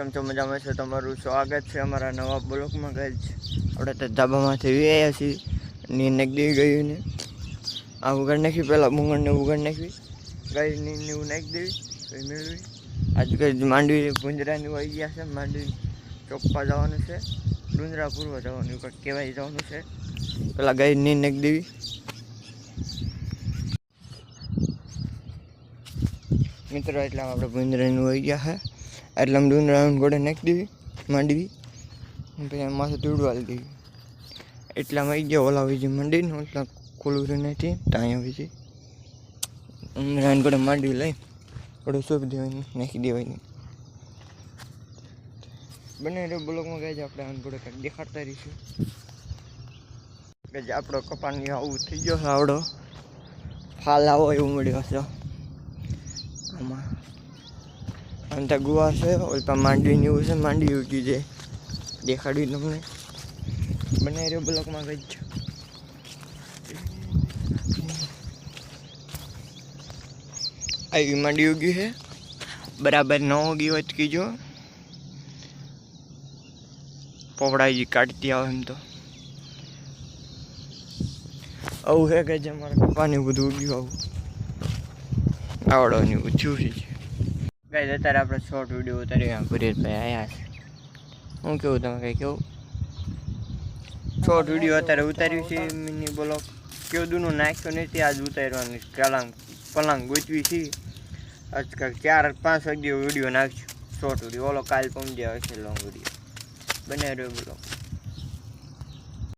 કેમ છો? મજામાં છે? તમારું સ્વાગત છે અમારા નવા બ્લોકમાં ગઈ આપણે તો ધાબામાંથી આવ્યા છીએ. નીર નાખી દેવી ગયું ને. આ ઉગાડ નાખી પહેલાં મૂંગણને ઉગાડ નાખવી ગઈ નીરને એવું નાખી દેવી. મેળવી. આજ કઈ માંડવી ભૂંજરાની આવી ગયા છે. માંડવી ચોપ્પા જવાનું છે. ડુંગરા પૂર્વ જવાનું કંઈક કહેવાય જવાનું છે. પહેલાં ગઈ નીર નાખી દેવી. મિત્રો એટલે આપણે ભૂંજરાનું આવી ગયા છે. એટલે આમ ડુંગરા ગોળે નાખી દેવી, માંડવી પછી આમ માથે તૂડવા દેવી. એટલામાં આવી ગયા ઓલા બીજી મંડીને એટલા ખુલ્લું રહી નથી ત્યાં આવી છે. ડુંગરા ગોળે માંડવી લઈ, ગોળે સોંપી દેવાની, નાખી દેવાની. બને એટલે બ્લોકમાં ગયા છે આપણે આને ગોળે કાંઈક દેખાડતા રહીશું. કે જે આપણો કપાણી આવું થઈ ગયો છે, આવડો. ફાલ આવો એવું મળ્યો છે આમાં. અંત ગુવા છે ઓલપા માંડવીની એવું છે માંડવી ઉગી છે દેખાડી તમને બને રહ્યો બ્લોકમાં ગઈ છે આવી માંડવી ઉગી છે બરાબર ન ઉગી હોય તો કીજો પોપડાજી કાઢતી આવે એમ તો આવું છે કે જે મારા પપ્પાને બધું ઉગ્યું આવું આવડવાની ઊંચું છે ગાય અત્યારે આપણે શોર્ટ વીડિયો ઉતારીએ પરેશભાઈ આવ્યા છે. હું કેવું તમે કંઈ કેવું? શોર્ટ વીડિયો અત્યારે ઉતાર્યું છે મિની બ્લોક કેવું દૂનું નાખ્યું નથી, આજ ઉતારવાની કલાંગ પલાંગ ગોચવી છે. આજ કાંઈક ચાર પાંચ વાગ્યે વીડિયો નાખ્યો શોર્ટ વીડિયો ઓલો કાલ પહોંચી આવે છે લોંગ વીડિયો બને રહ્યો બ્લોક